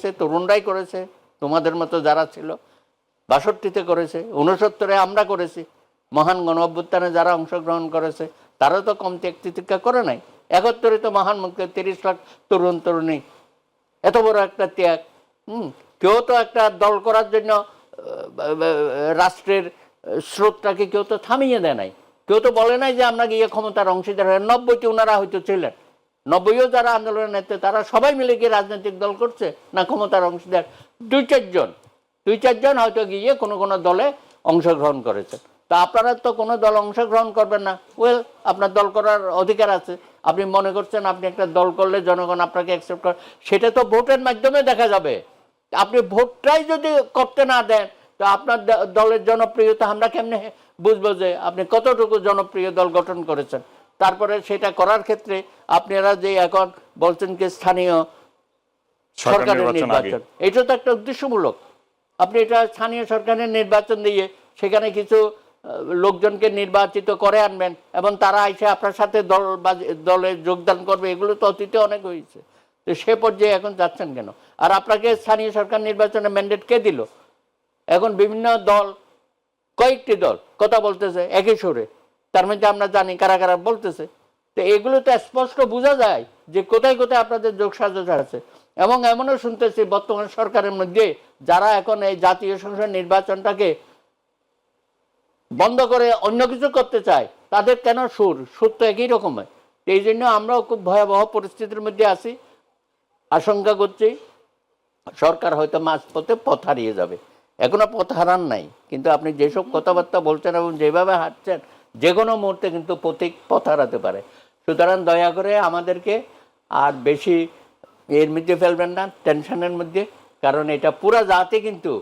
হয়েছে তরুণরাই করেছে, তোমাদের মতো যারা ছিল, বাষট্টিতে করেছে উনসত্তরে আমরা করেছি, মহান গণ অভ্যুত্থানে যারা অংশগ্রহণ করেছে, তারা তো কম ত্যাগ তিতিক্ষা করে নাই। একাত্তরে তো মহান মুক্তি তিরিশ লাখ তরুণ, তরুণী, এত বড় একটা ত্যাগ, হুম, কেউ তো একটা দল করার জন্য রাষ্ট্রের স্রোতটাকে কেউ তো থামিয়ে দেয় নাই। কেউ তো বলে নাই যে আমরা গিয়ে ক্ষমতার অংশীদার হয়ে নব্বইটি ওনারা হয়তো ছিলেন। নব্বইও যারা আন্দোলনের নেতৃত্বে তারা সবাই মিলে গিয়ে রাজনৈতিক দল করছে, না ক্ষমতার অংশীদার দুই চারজন দুই চারজন হয়তো গিয়ে কোনো কোনো দলে অংশগ্রহণ করেছে। তা আপনারা তো কোনো দল অংশগ্রহণ করবেন না। ওয়েল আপনার দল করার অধিকার আছে। আপনি মনে করছেন আপনি একটা দল করলে জনগণ আপনাকে অ্যাকসেপ্ট করে, সেটা তো ভোটের মাধ্যমে দেখা যাবে। আপনি ভোটটাই যদি করতে না দেন, তো আপনার দলের জনপ্রিয়তা আমরা কেমনে বুঝব যে আপনি কতটুকু জনপ্রিয় দল গঠন করেছেন? তারপরে সেটা করার ক্ষেত্রে আপনারা যে এখন বলছেন কি স্থানীয় সরকারের নির্বাচন এটা তো একটা উদ্দেশ্যমূলক। আপনি এটা স্থানীয় সরকারের নির্বাচন দিয়ে সেখানে কিছু লোকজনকে নির্বাচিত করে আনবেন এবং তারা এসে আপনার সাথে দল বা দলে যোগদান করবে এগুলো তো অতীতে অনেক হয়েছে। তো সে পর্যায়ে এখন যাচ্ছেন কেন? আর আপনাকে স্থানীয় সরকার নির্বাচনে ম্যান্ডেট কে দিল? এখন বিভিন্ন দল কয়েকটি দল কথা বলতেছে একই সুরে। তার মধ্যে আমরা জানি কারা কারা বলতেছে। তো এগুলো তো স্পষ্ট বোঝা যায় যে কোথায় কোথায় আপনাদের যোগ সাজস আছে। এবং এমনও শুনতেছি বর্তমান সরকারের মধ্যে যারা এখন এই জাতীয় সংসদ নির্বাচনটাকে বন্ধ করে অন্য কিছু করতে চায়, তাদের কেন সুর? সুর তো একই রকম রকমের এই জন্য আমরাও খুব ভয়াবহ পরিস্থিতির মধ্যে আছি, আশঙ্কা করছি সরকার হয়তো মাঝপথে পথ হারিয়ে যাবে। এখনও পথ হারান নাই, কিন্তু আপনি যেসব কথাবার্তা বলছেন এবং যেভাবে হাঁটছেন যে কোনো মুহূর্তে কিন্তু প্রতীক পথ হারাতে পারে। সুতরাং দয়া করে আমাদেরকে আর বেশি এর মধ্যে ফেলবেন না, টেনশনের মধ্যে, কারণ এটা পুরা জাতি কিন্তু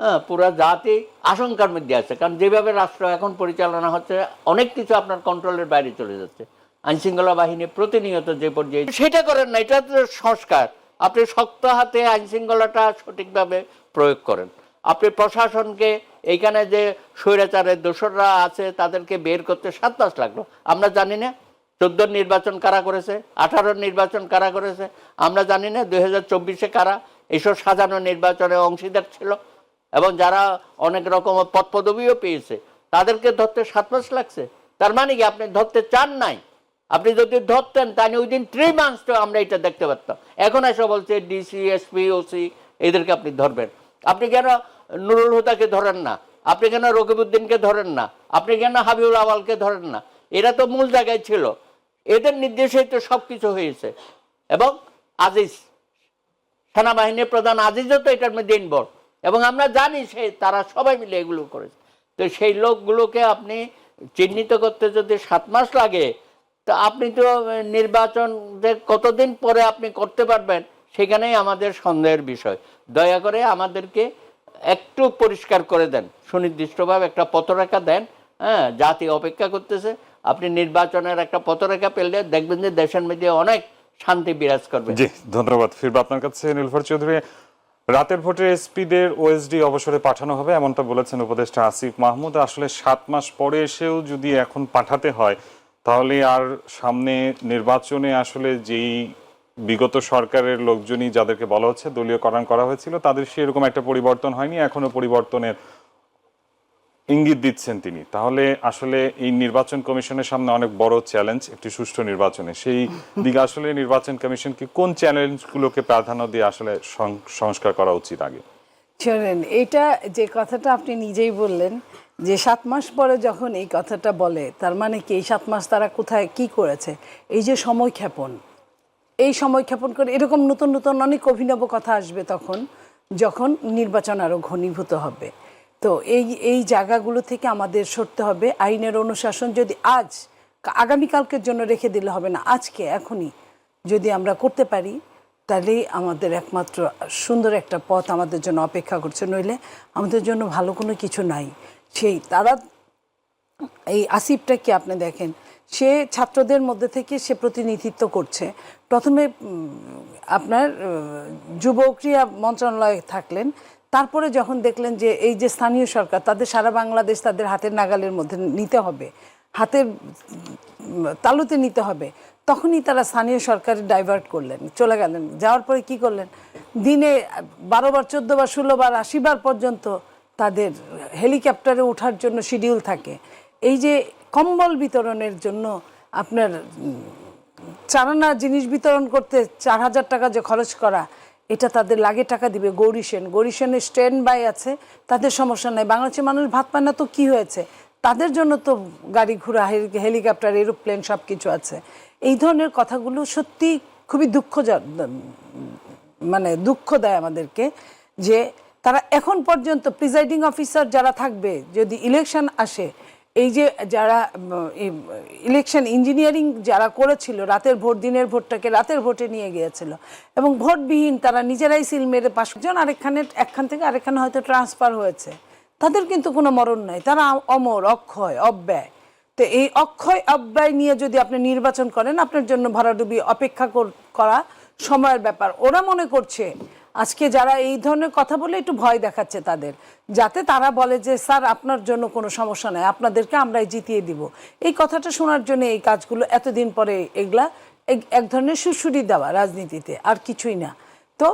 হ্যাঁ পুরা জাতি আশঙ্কার মধ্যে আছে। কারণ যেভাবে রাষ্ট্র এখন পরিচালনা হচ্ছে, অনেক কিছু আপনার কন্ট্রোলের বাইরে চলে যাচ্ছে। আইনশৃঙ্খলা বাহিনী প্রতিনিয়ত যে পর্যায়ে সেটা করেন না, এটা তো সংস্কার। আপনি শক্ত হাতে আইনশৃঙ্খলাটা সঠিকভাবে প্রয়োগ করেন। আপনি প্রশাসনকে এইখানে যে স্বৈরাচারের দোসররা আছে, তাদেরকে বের করতে সাত মাস লাগল। আমরা জানি না চোদ্দ নির্বাচন কারা করেছে আঠারো নির্বাচন কারা করেছে, আমরা জানি না দুই হাজার চব্বিশে কারা এইসব সাজানো নির্বাচনে অংশীদার ছিল এবং যারা অনেক রকম পদ পদবিও পেয়েছে, তাদেরকে ধরতে সাত মাস লাগছে। তার মানে কি আপনি ধরতে চান নাই? আপনি যদি ধরতেন, তাহলে ওই দিন থ্রি মান্থস তো আমরা এটা দেখতে পারতাম। এখন এসে বলছে ডিসি এসপি ওসি এদেরকে আপনি ধরবেন। আপনি কেন নুরুল হুদাকে ধরেন না, আপনি কেন রকিবউদ্দিনকে ধরেন না, আপনি কেন হাবিবুল আওয়ালকে ধরেন না? এরা তো মূল জায়গায় ছিল। এদের নির্দেশে তো সব কিছু হয়েছে। এবং আজিজ, সেনাবাহিনীর প্রধান আজিজও তো এটার মধ্যে ইনভলভ এবং আমরা জানি সে, তারা সবাই মিলে এগুলো করেছে। তো সেই লোকগুলোকে আপনি চিহ্নিত করতে যদি সাত মাস লাগে, তো আপনি তো নির্বাচন যে কতদিন পরে আপনি করতে পারবেন, সেখানেই আমাদের সন্দেহের বিষয়। দয়া করে আমাদেরকে একটু পরিষ্কার করে দেন, সুনির্দিষ্টভাবে একটা পথরেখা দেন হ্যাঁ জাতি অপেক্ষা করতেছে, আপনি নির্বাচনের একটা পথরেখা পেলে দেখবেন যে দেশের মধ্যে অনেক শান্তি বিরাজ করবে। জি, ধন্যবাদ। ফিরবো আপনার কাছে, নীলফার চৌধুরী। রাতের ভোটে এসপিদের ওএসডি অবসরে পাঠানো হবে, এমনটা বলেছেন উপদেষ্টা আসিফ মাহমুদ। আসলে সাত মাস পরে এসেও যদি এখন পাঠাতে হয়, তাহলে আর সামনে নির্বাচনে আসলে যেই বিগত সরকারের লোকজনই যাদেরকে বলা হচ্ছে দলীয়করণ করা হয়েছিল, তাদের সেরকম একটা পরিবর্তন হয়নি, এখনও পরিবর্তনের ইঙ্গিত দিচ্ছেন তিনি। তাহলে আসলে এই নির্বাচন কমিশনের সামনে অনেক বড় চ্যালেঞ্জ একটি সুষ্ঠু নির্বাচনে। সেই দিকে আসলে নির্বাচন কমিশনকে কোন চ্যালেঞ্জগুলোকে প্রাধান্য দিয়ে আসলে সংস্কার করা উচিত আগে? শোনেন এটা যে কথাটা আপনি নিজেই বললেন, যে সাত মাস পরে যখন এই কথাটা বলে, তার মানে কি এই সাত মাস তারা কোথায় কি করেছে? এই যে সময় ক্ষেপণ এই সময় ক্ষেপণ করে এরকম নতুন নতুন অনেক অভিনব কথা আসবে তখন, যখন নির্বাচন আরও ঘনীভূত হবে। তো এই এই জায়গাগুলো থেকে আমাদের সরতে হবে। আইনের অনুশাসন যদি আজ, আগামীকালকের জন্য রেখে দিলে হবে না, আজকে, এখনই যদি আমরা করতে পারি তাহলেই আমাদের একমাত্র সুন্দর একটা পথ আমাদের জন্য অপেক্ষা করছে। নইলে আমাদের জন্য ভালো কোনো কিছু নাই। সেই তারা, এই আসিফটা কি আপনি দেখেন? সে ছাত্রদের মধ্যে থেকে সে প্রতিনিধিত্ব করছে। প্রথমে আপনার যুব ক্রীড়া মন্ত্রণালয়ে থাকলেন। তারপরে যখন দেখলেন যে এই যে স্থানীয় সরকার, তাদের সারা বাংলাদেশ তাদের হাতের নাগালের মধ্যে নিতে হবে, হাতের তালুতে নিতে হবে, তখনই তারা স্থানীয় সরকারে ডাইভার্ট করলেন, চলে গেলেন। যাওয়ার পরে কি করলেন? দিনে বারো বার, চোদ্দ বার, ষোলো বার, আশি বার পর্যন্ত তাদের হেলিকপ্টারে ওঠার জন্য শিডিউল থাকে। এই যে কম্বল বিতরণের জন্য আপনার চারানা জিনিস বিতরণ করতে চার হাজার টাকা যে খরচ করা, এটা তাদের লাগে টাকা দিবে গৌরী সেন। গৌরী সেনের স্ট্যান্ড বাই আছে, তাদের সমস্যা নাই। বাংলাদেশের মানুষ ভাত পায় না তো কি হয়েছে? তাদের জন্য তো গাড়ি ঘোড়া হেলিকপ্টার, এরোপ্লেন সব কিছু আছে। এই ধরনের কথাগুলো সত্যি খুবই দুঃখ মানে দুঃখ দেয় আমাদেরকে যে তারা এখন পর্যন্ত প্রিজাইডিং অফিসার যারা থাকবে, যদি ইলেকশন আসে এই যে যারা ইলেকশন ইঞ্জিনিয়ারিং যারা করেছিল, রাতের ভোট, দিনের ভোটটাকে রাতের ভোটে নিয়ে গিয়েছিল, এবং ভোটবিহীন তারা নিজেরাই সিল মেরে পাঁচজন আরেকখানে, একখান থেকে আরেকখানে হয়তো ট্রান্সফার হয়েছে। তাদের কিন্তু কোনো মরণ নাই, তারা অমর, অক্ষয়, অব্যয়। তো এই অক্ষয়, অব্যয় নিয়ে যদি আপনি নির্বাচন করেন, আপনার জন্য ভরাডুবি অপেক্ষা করা সময়ের ব্যাপার। ওরা মনে করছে আজকে যারা এই ধরনের কথা বলে একটু ভয় দেখাচ্ছে তাদের, যাতে তারা বলে যে, স্যার, আপনার জন্য কোনো সমস্যা নাই, আপনাদেরকে আমরাই জিতিয়ে দিব। এই কথাটা শোনার জন্য এই কাজগুলো এতদিন পরে এগুলা এক- ধরনের সুশুরি দেওয়া রাজনীতিতে, আর কিছুই না। তো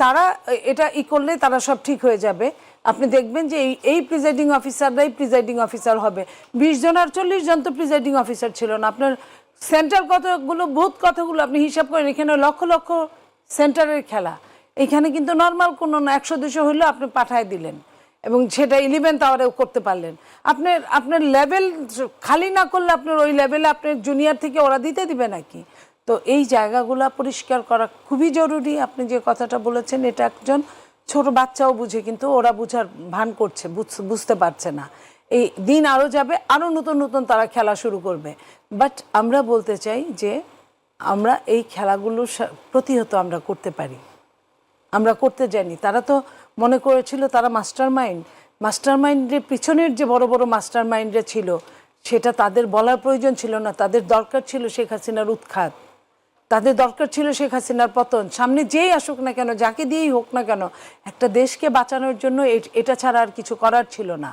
তারা এটা ই করলে তারা সব ঠিক হয়ে যাবে। আপনি দেখবেন যে এই এই প্রিজাইডিং অফিসাররাই প্রিজাইডিং অফিসার হবে। বিশ জন আর চল্লিশ জন তো প্রিজাইডিং অফিসার ছিল না। আপনার সেন্টার কতগুলো বুথ কথাগুলো আপনি হিসাব করেন, এখানে লক্ষ লক্ষ সেন্টারের খেলা। এখানে কিন্তু নর্মাল কোনো না, একশো, দুশো হলেও আপনি পাঠায় দিলেন। এবং সেটা ইলেভেন্থ আওয়ারেও করতে পারলেন। আপনার আপনার লেভেল খালি না করলে আপনার ওই লেভেলে আপনার জুনিয়র থেকে ওরা দিতে দিবে নাকি? তো এই জায়গাগুলো পরিষ্কার করা খুবই জরুরি। আপনি যে কথাটা বলেছেন, এটা একজন ছোট বাচ্চাও বুঝে, কিন্তু ওরা বুঝার ভান করছে, বুঝ- বুঝতে পারছে না। এই দিন আরও যাবে আরও নতুন নতুন তারা খেলা শুরু করবে। বাট আমরা বলতে চাই যে আমরা এই খেলাগুলো প্রতিহত আমরা করতে পারি। আমরা করতে জানি তারা তো মনে করেছিল তারা মাস্টার মাইন্ড মাস্টার মাইন্ডের পিছনের যে বড় বড় মাস্টার মাইন্ডরা ছিল, সেটা তাদের বলার প্রয়োজন ছিল না। তাদের দরকার ছিল শেখ হাসিনার উৎখাত। তাদের দরকার ছিল শেখ হাসিনার পতন। সামনে যেই আসুক না কেন, যাকে দিয়েই হোক না কেন, একটা দেশকে বাঁচানোর জন্য এটা ছাড়া আর কিছু করার ছিল না।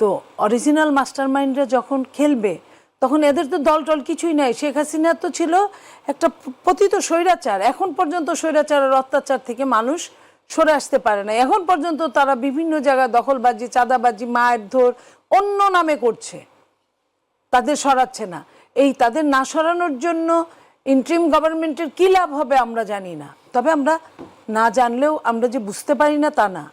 তো অরিজিনাল মাস্টার মাইন্ডরা যখন খেলবে তখন এদের তো দল টল কিছুই নাই। শেখ হাসিনা তো ছিল একটা পতিত স্বৈরাচার। এখন পর্যন্ত স্বৈরাচারের অত্যাচার থেকে মানুষ সরে আসতে পারে না এখন পর্যন্ত তারা বিভিন্ন জায়গায় দখলবাজি, চাঁদাবাজি, মায়ের ধর, অন্য নামে করছে। তাদের সরাচ্ছে না। এই তাদের না সরানোর জন্য ইন্ট্রিম গভর্নমেন্টের কী লাভ হবে আমরা জানি না। তবে আমরা না জানলেও আমরা যে বুঝতে পারি না তা না।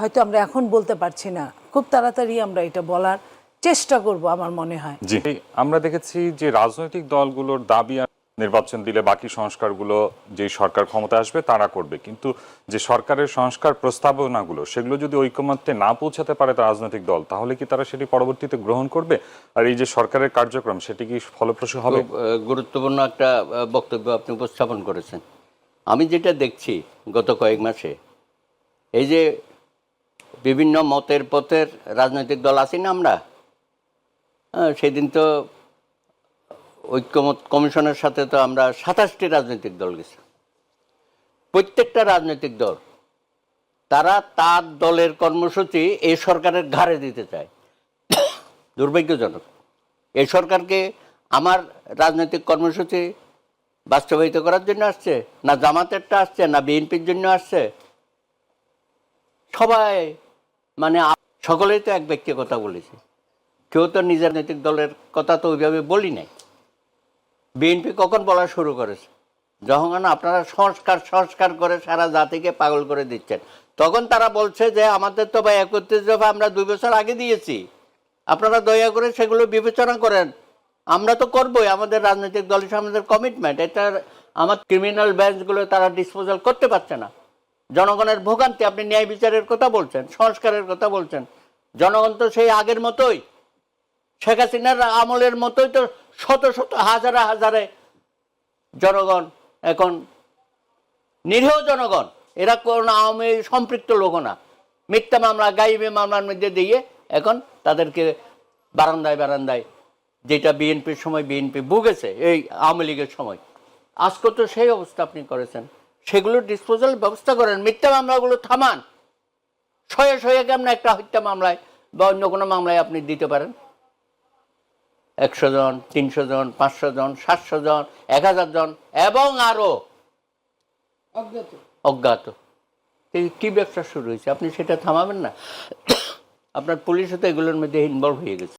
হয়তো আমরা এখন বলতে পারছি না। খুব তাড়াতাড়ি আমরা এটা বলার চেষ্টা করব আমার মনে হয়। জি। আমরা দেখেছি যে রাজনৈতিক দলগুলোর দাবি নির্বাচন দিলে বাকি সংস্কারগুলো যে সরকার ক্ষমতা আসবে তারা করবে। কিন্তু যে সরকারের সংস্কার প্রস্তাবনাগুলো সেগুলো যদি ঐকমত্যে না পৌঁছাতে পারে তার রাজনৈতিক দল তাহলে কি তারা সেটি পরবর্তীতে গ্রহণ করবে? আর এই যে সরকারের কার্যক্রম সেটি কি ফলপ্রসূ হবে? গুরুত্বপূর্ণ একটা বক্তব্য আপনি উপস্থাপন করেছেন। আমি যেটা দেখছি গত কয়েক মাসে এই যে বিভিন্ন মতের পথের রাজনৈতিক দল আছি না আমরা সেদিন তো ঐক্যমত কমিশনের সাথে তো আমরা সাতাশটি রাজনৈতিক দল গেছি প্রত্যেকটা রাজনৈতিক দল, তারা তার দলের কর্মসূচি এই সরকারের ঘাড়ে দিতে চায়। দুর্ভাগ্যজনক। এই সরকারকে আমার রাজনৈতিক কর্মসূচি বাস্তবায়িত করার জন্য আসছে, না জামাতেরটা আসছে, না বিএনপির জন্য আসছে। সবাই মানে সকলেই তো এক ব্যক্তি কথা বলেছে। কেউ তো নিজের নৈতিক দলের কথা তো ওইভাবে বলি নাই। বিএনপি কখন বলা শুরু করেছে? যখন আপনারা সংস্কার সংস্কার করে সারা জাতিকে পাগল করে দিচ্ছেন। তখন তারা বলছে যে, আমাদের তো ভাই একত্রিশ দফা আমরা দুই বছর আগে দিয়েছি। আপনারা দয়া করে সেগুলো বিবেচনা করেন। আমরা তো করবোই। আমাদের রাজনৈতিক দল হিসেবে আমাদের কমিটমেন্ট এটা আমার ক্রিমিনাল ব্যাঞ্চগুলো তারা ডিসপোজাল করতে পারছে না। জনগণের ভোগান্তি। আপনি ন্যায় বিচারের কথা বলছেন, সংস্কারের কথা বলছেন। জনগণ তো সেই আগের মতোই। শেখ হাসিনার আমলের মতোই তো শত শত হাজারে হাজারে জনগণ এখন, নিরীহ জনগণ, এরা কোনো আওয়ামী সম্পৃক্ত লোক না। মিথ্যা মামলা, গাইবে মামলার মধ্যে দিয়ে এখন তাদেরকে বারান্দায় বারান্দায়, যেটা বিএনপির সময় বিএনপি ভুগেছে, এই আওয়ামী লীগের সময়। আজকে তো সেই অবস্থা আপনি করেছেন। সেগুলোর ডিসপোজাল ব্যবস্থা করেন, মিথ্যা মামলাগুলো থামান। শয়ে শয়ে কেমন একটা হত্যা মামলায় বা অন্য কোনো মামলায় আপনি দিতে পারেন। একশো জন তিনশো জন পাঁচশো জন সাতশো জন এক হাজার জন এবং আরও অজ্ঞাত। কী ব্যবসা শুরু হয়েছে? আপনি সেটা থামাবেন না? আপনার পুলিশও তো এগুলোর মধ্যে ইনভলভ হয়ে গেছে।